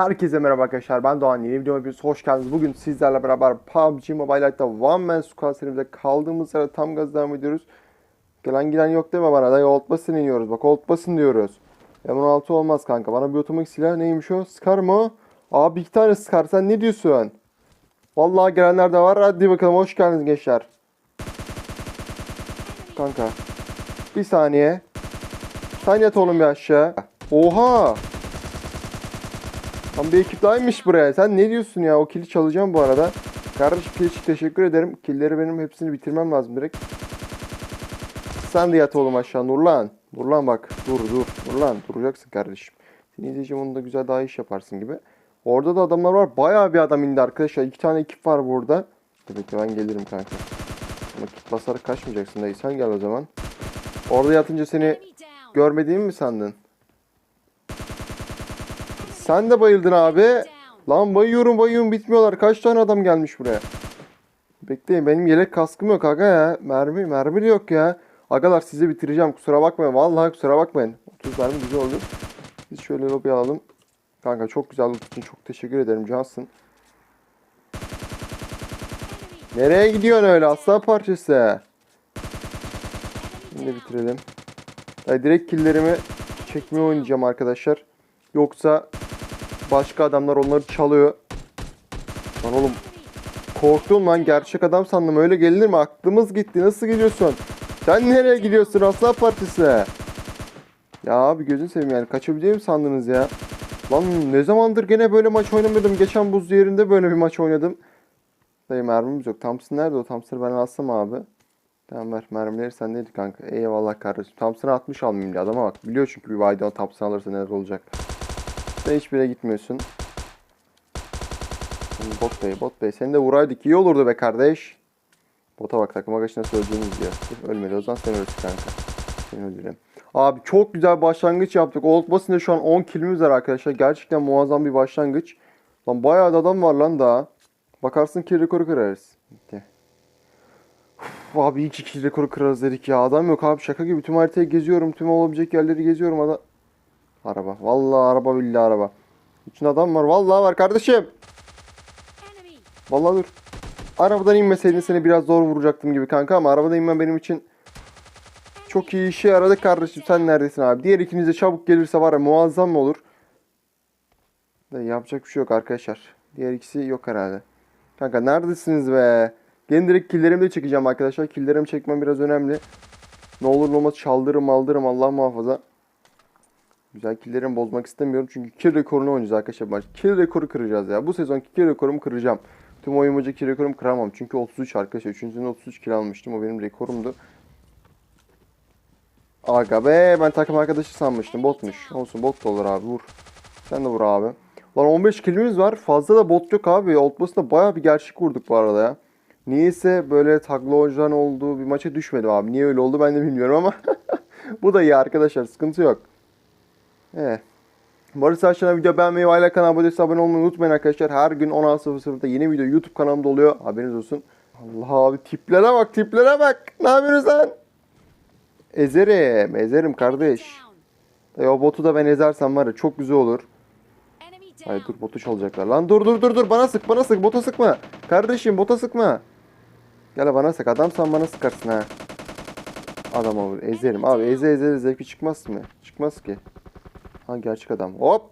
Herkese merhaba arkadaşlar ben Doğan yeni videoma hepiniz hoş geldiniz. Bugün sizlerle beraber PUBG Mobile Lite'da One Man Squad serimizde kaldığımız yere tam gaz devam ediyoruz. Gelen giden yok deme bana da old basın iniyoruz bak old basın diyoruz. M16 olmaz kanka bana bir otomatik silah neymiş o Scar mı? Abi iki tane Scar sen ne diyorsun? Vallahi gelenler de var hadi bakalım hoş geldiniz gençler. Kanka bir saniye. Sen yat oğlum bir aşağı. Oha! Lan bir ekip dahaymış buraya. Sen ne diyorsun ya? O kili çalacağım bu arada. Kardeşim kill için teşekkür ederim. Killleri benim hepsini bitirmem lazım direkt. Sen de yat oğlum aşağı Nurlan. Nurlan bak. Dur dur. Nurlan duracaksın kardeşim. Seni izleyeceğim onu da güzel daha iş yaparsın gibi. Orada da adamlar var. Bayağı bir adam indi arkadaşlar. İki tane ekip var burada. Tabii ki ben gelirim kanka. Ama kit basarak kaçmayacaksın dayı. Sen gel o zaman. Orada yatınca seni görmediğimi mi sandın? Sen de bayıldın abi. Lan bayıyorum bayıyorum bitmiyorlar. Kaç tane adam gelmiş buraya? Bekleyin benim yelek kaskım yok aga ya. Mermi mermi de yok ya. Agalar sizi bitireceğim kusura bakmayın. Vallahi kusura bakmayın. 30 mermi güzel oldu. Biz şöyle lobi alalım. Kanka çok güzel loot için çok teşekkür ederim Cansın. Nereye gidiyorsun öyle aslan parçası? Şimdi bitirelim. Ya direkt killlerimi çekmeye oynayacağım arkadaşlar. Yoksa başka adamlar onları çalıyor. Lan oğlum korktum lan gerçek adam sandım öyle gelinir mi? Aklımız gitti nasıl gidiyorsun? Sen nereye gidiyorsun aslan partisi? Ya abi gözün seveyim yani kaçabileceğimi sandınız ya. Lan ne zamandır gene böyle maç oynamıyordum. Geçen buz yerinde böyle bir maç oynadım. Dayı mermimiz yok. Thompson nerede o? Thompson'ı ben alsam abi. Tamam ver. Mermileri sendeydi kanka. Eyvallah kardeşim. Thompson'ı 60 almayayım diye adama bak. Biliyor çünkü bir Vaydan Thompson alırsa neler olacak. Sen hiçbir yere gitmiyorsun. Bot bey, bot bey. Seni de vuraydık. iyi olurdu be kardeş. Bota bak takım arkadaşına söylediğimiz diyor. Ölmedi o zaman sen ölürsün kanka. Seni öldüreyim. Abi çok güzel başlangıç yaptık. Old Boss'ında şu an 10 kilimiz var arkadaşlar. Gerçekten muazzam bir başlangıç. Lan bayağı da adam var lan daha. Bakarsın kill rekoru kırarız. Bitti. Uf, abi iyi ki rekoru kırarız dedik ya. Adam yok abi şaka gibi. Tüm haritayı geziyorum. Tüm olabilecek yerleri geziyorum. Adam... Araba. Vallahi araba billahi araba. İçinde adam var. Vallahi var kardeşim. Vallahi dur. Arabadan inmeseydin seni biraz zor vuracaktım gibi kanka ama arabadan inmen benim için çok iyi işe yaradı kardeşim. Sen neredesin abi? Diğer ikiniz de çabuk gelirse var ya muazzam olur. Da yapacak bir şey yok arkadaşlar. Diğer ikisi yok herhalde. Kanka neredesiniz be? Gelin direkt killerimi de çekeceğim arkadaşlar. Killerimi çekmem biraz önemli. Ne olur ne olmaz çaldırırım aldırırım Allah muhafaza. Güzel killerimi bozmak istemiyorum. Çünkü kill rekorunu oynayacağız arkadaşlar. Maç. Kill rekoru kıracağız ya. Bu sezonki kill rekorumu kıracağım. Tüm oyun boyunca kill rekorumu kıramam. Çünkü 33 arkadaşlar. Üçüncünün 33 kill almıştım. O benim rekorumdu. Aga be ben takım arkadaşı sanmıştım. Botmuş. Olsun bot da olur abi vur. Sen de vur abi. Lan 15 kilimiz var. Fazla da bot yok abi. Outpost'ta bayağı bir gerçek vurduk bu arada ya. Niyeyse böyle taglı oyuncuların olduğu bir maça düşmedim abi. Niye öyle oldu ben de bilmiyorum ama. bu da iyi arkadaşlar. Sıkıntı yok. Evet. Barış Saçlar'a video beğenmeyi ve hala kanala abone abone olmayı unutmayın arkadaşlar. Her gün 16.00'da yeni video YouTube kanalımda oluyor. Haberiniz olsun. Allah abi tiplere bak tiplere bak. Ne yapıyorsunuz lan? Ezerim. Ezerim kardeş. Ya botu da ben ezersem var ya çok güzel olur. Hayır dur botu çalacaklar. Lan dur dur dur dur bana sık bana sık bota sıkma. Kardeşim bota sıkma. Gel bana sık adamsan bana sıkarsın ha. Adama vur ezerim abi eze eze zevki çıkmaz mı? Çıkmaz ki. Ha gerçek adam. Hop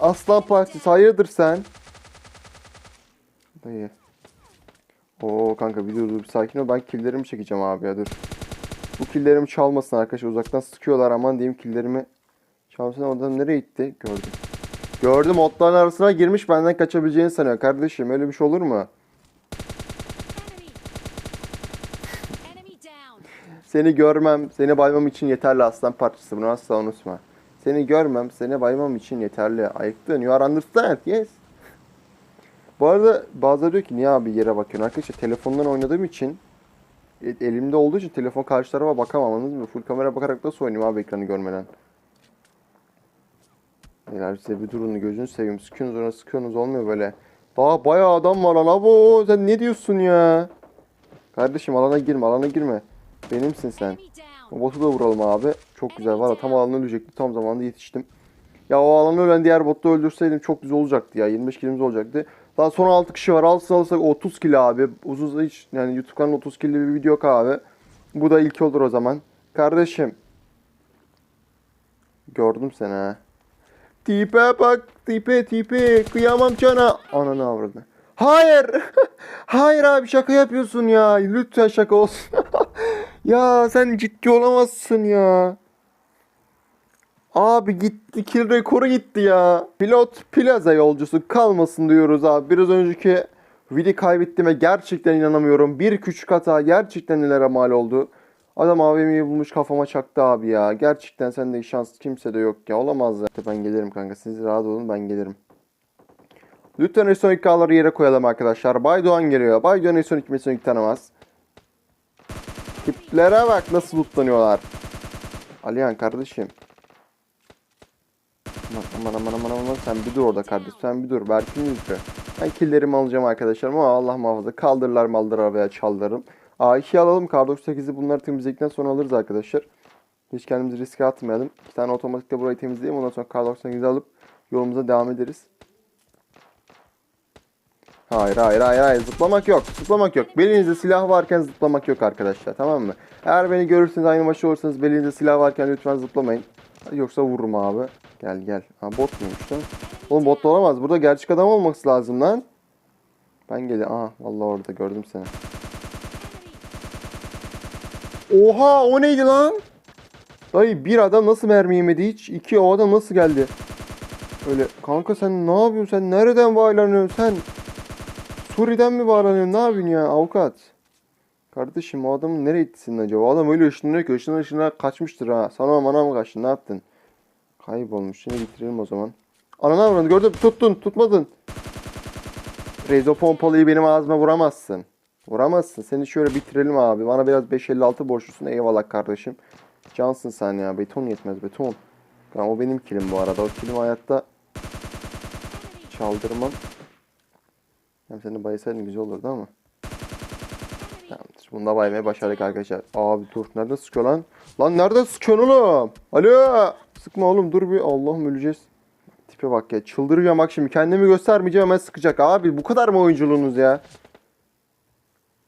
aslan partisi hayırdır sen? Dayı. Oo kanka bir dur dur bir sakin ol ben killerimi çekeceğim abi ya dur. Bu killerimi çalmasın arkadaşlar uzaktan sıkıyorlar aman diyeyim killerimi çalmasın adam nereye gitti gördüm. Gördüm otların arasına girmiş benden kaçabileceğini sanıyor kardeşim öyle bir şey olur mu? Seni görmem, seni baymam için yeterli aslan parçası. Bunu asla unutma. Seni görmem, seni baymam için yeterli. Ayıktın. You are understand. Yes. Bu arada bazıları diyor ki niye abi yere bakıyorsun? Arkadaşlar telefondan oynadığım için e- elimde olduğu için telefon karşı tarafa bakamam anladınız mı? Full kamera bakarak nasıl oynayayım abi ekranı görmeden? Beyler size bir durun gözünü seveyim. Sıkıyorsunuz ona sıkıyorsunuz olmuyor böyle. Daha bayağı adam var lan abo sen ne diyorsun ya? Kardeşim alana girme alana girme. Benimsin sen. Botu da vuralım abi. Çok güzel var. ya, Tam alanına ölecekti. Tam zamanında yetiştim. Ya o alanı ölen diğer botu öldürseydim çok güzel olacaktı ya. 25 kilimiz olacaktı. Daha son 6 kişi var. Alsın alırsak 30 kilo abi. Uzun hiç yani YouTube kanalı 30 kilo bir video yok abi. Bu da ilk olur o zaman. Kardeşim. Gördüm seni ha. Tipe bak tipe tipe kıyamam cana. Ananı avradı. Hayır. Hayır abi şaka yapıyorsun ya. Lütfen şaka olsun. ya sen ciddi olamazsın ya. Abi gitti kill rekoru gitti ya. Pilot plaza yolcusu kalmasın diyoruz abi. Biraz önceki vidi kaybettiğime gerçekten inanamıyorum. Bir küçük hata gerçekten nelere mal oldu. Adam AVM'yi bulmuş kafama çaktı abi ya. Gerçekten sende şans kimse de yok ya. Olamaz ya. Ben gelirim kanka. Siz rahat olun ben gelirim. Lütfen son K'ları yere koyalım arkadaşlar. Bay Doğan geliyor. Bay Doğan son 2 son 2 tanımaz. Tiplere bak nasıl lootlanıyorlar. Alihan kardeşim. Aman aman aman aman sen bir dur orada kardeşim sen bir dur Berkin yüzü. Ben killerimi alacağım arkadaşlar ama Allah muhafaza kaldırırlar maldırır veya çaldırırım. A2 alalım kar 98'i bunları temizledikten sonra alırız arkadaşlar. Hiç kendimizi riske atmayalım. Bir tane otomatikle burayı temizleyelim ondan sonra kar 98'i alıp yolumuza devam ederiz. Hayır hayır hayır hayır zıplamak yok zıplamak yok. Belinizde silah varken zıplamak yok arkadaşlar tamam mı? Eğer beni görürseniz aynı maçta olursanız belinizde silah varken lütfen zıplamayın. Yoksa vururum abi. Gel gel. Ha bot muymuş lan? Oğlum bot da olamaz. Burada gerçek adam olması lazım lan. Ben geliyorum. Aha vallahi orada gördüm seni. Oha o neydi lan? Dayı bir adam nasıl mermi yemedi hiç? İki o adam nasıl geldi? Öyle kanka sen ne yapıyorsun? Sen nereden bağlanıyorsun? Sen Suriye'den mi bağlanıyorsun? Ne yapıyorsun ya avukat? Kardeşim o adamın nereye gitsin acaba? O adam öyle ışınlanıyor ki ışınlar ışınlar kaçmıştır ha. Sana mana mı kaçtın? Ne yaptın? Kaybolmuş. Şimdi bitirelim o zaman. Ananı avranı gördüm. Tuttun. Tutmadın. Rezo pompalıyı benim ağzıma vuramazsın. Vuramazsın. Seni şöyle bitirelim abi. Bana biraz 556 borçlusun. Eyvallah kardeşim. Cansın sen ya. Beton yetmez beton. Yani o benim kilim bu arada. O kilim hayatta çaldırmam. Hem seni baysaydın güzel olurdu ama. Tamamdır. Bunu da baymaya başardık arkadaşlar. Abi dur. Nerede sıkıyor lan? Lan nerede sıkıyorsun oğlum? Alo. Sıkma oğlum dur bir. Allah'ım öleceğiz. Tipe bak ya. Çıldıracağım bak şimdi. Kendimi göstermeyeceğim hemen sıkacak. Abi bu kadar mı oyunculuğunuz ya?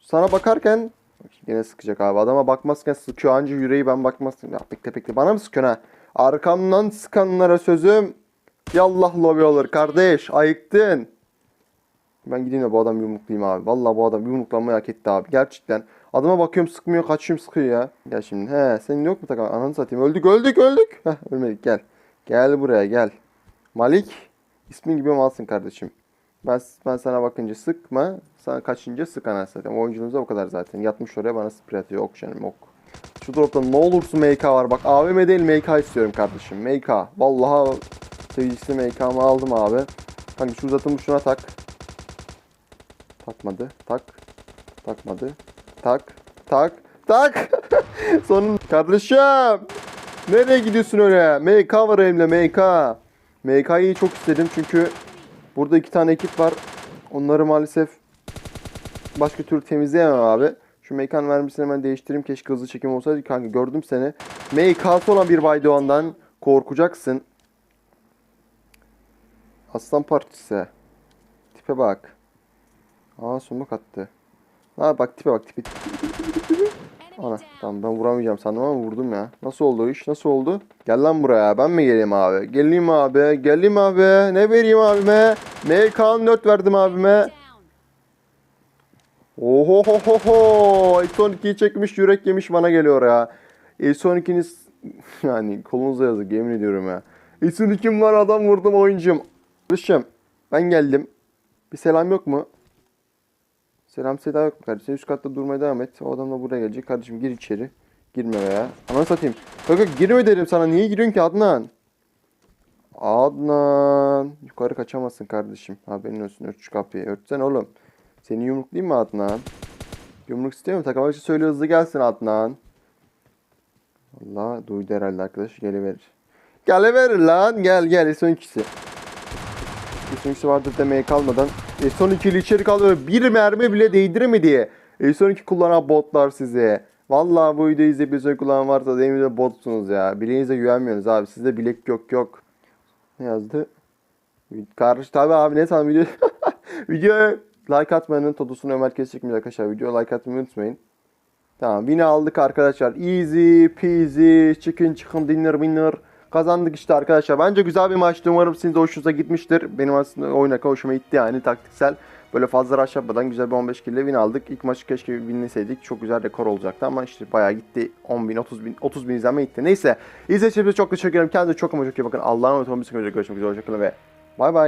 Sana bakarken Bak yine sıkacak abi. Adama bakmazken sıkıyor. Anca yüreği ben bakmazsın. Ya bekle bekle. Bana mı sıkıyorsun ha? Arkamdan sıkanlara sözüm. Yallah lobi olur kardeş. Ayıktın. Ben gideyim de bu adam yumruklayayım abi. Vallahi bu adam yumruklanmayı hak etti abi. Gerçekten. Adama bakıyorum sıkmıyor kaçıyorum sıkıyor ya. Gel şimdi. He senin yok mu takım? Ananı satayım. Öldük öldük öldük. Heh ölmedik gel. Gel buraya gel. Malik. ismin gibi malsın kardeşim. Ben, ben sana bakınca sıkma. Sana kaçınca sık anasını satayım. Oyunculuğunuz da o kadar zaten. Yatmış oraya bana sprey atıyor. Ok canım ok. Şu dropta ne olursun MK var. Bak AVM değil MK istiyorum kardeşim. MK. Vallahi sevgilisi MK'mı aldım abi. Hani şu uzatılmış şuna tak. Takmadı. Tak. Takmadı. Tak. Tak. Tak. Sonun kardeşim. Nereye gidiyorsun öyle? MK var elimde MK. MK'yı çok istedim çünkü burada iki tane ekip var. Onları maalesef başka türlü temizleyemem abi. Şu mekan mermisini hemen değiştireyim. Keşke hızlı çekim olsaydı. Kanka gördüm seni. MK'sı olan bir Baydoğan'dan korkacaksın. Aslan parçası. Tipe bak. Aa sumak attı. Ha bak tipe bak tipe. Ana tamam ben vuramayacağım sandım ama vurdum ya. Nasıl oldu iş? Nasıl oldu? Gel lan buraya. Ben mi geleyim abi? Geleyim abi. Geleyim abi. Ne vereyim abime? MK 4 verdim abime. Oho ho ho ho. S12'yi çekmiş yürek yemiş bana geliyor ya. S12'niz yani kolunuza yazık yemin ediyorum ya. S12'm var adam vurdum oyuncum. Kardeşim ben geldim. Bir selam yok mu? Selam seda yok mu kardeşim? Üst katta durmaya devam et. O adam da buraya gelecek. Kardeşim gir içeri. Girme veya. Ananı satayım. Kanka girme dedim sana. Niye giriyorsun ki Adnan? Adnan. Yukarı kaçamazsın kardeşim. Haberin olsun. Ört şu kapıyı. Örtsen oğlum. Seni yumruklayayım mı Adnan? Yumruk istiyor mu? Takım başı söyle hızlı gelsin Adnan. Allah duydu herhalde arkadaş. Geliverir. Geliverir lan. Gel gel. Son ikisi. Son ikisi vardır demeye kalmadan. E son ikili içeri kalıyor. Bir mermi bile değdiremedi. E son iki kullanan botlar size. Vallahi bu videoyu izleyip kullanan varsa demin de botsunuz ya. Bileğinize güvenmiyorsunuz abi. Sizde bilek yok yok. Ne yazdı? Kardeş tabi abi ne sanırım video videoya like atmanın todusunu Ömer Kes çekmiş arkadaşlar. Videoya like atmayı unutmayın. Tamam win'i aldık arkadaşlar. Easy peasy chicken chicken dinner winner. Kazandık işte arkadaşlar. Bence güzel bir maçtı. Umarım sizin de hoşunuza gitmiştir. Benim aslında oyuna hoşuma gitti yani taktiksel. Böyle fazla rush yapmadan güzel bir 15 kill win aldık. İlk maçı keşke winleseydik. Çok güzel rekor olacaktı ama işte bayağı gitti. 10 bin, 30 bin, 30 bin izlenme gitti. Neyse. İzlediğiniz için çok teşekkür ederim. Kendinize çok ama çok iyi bakın. Allah'a emanet olun. Bir sonraki videoda görüşmek üzere. Hoşçakalın ve bay bay.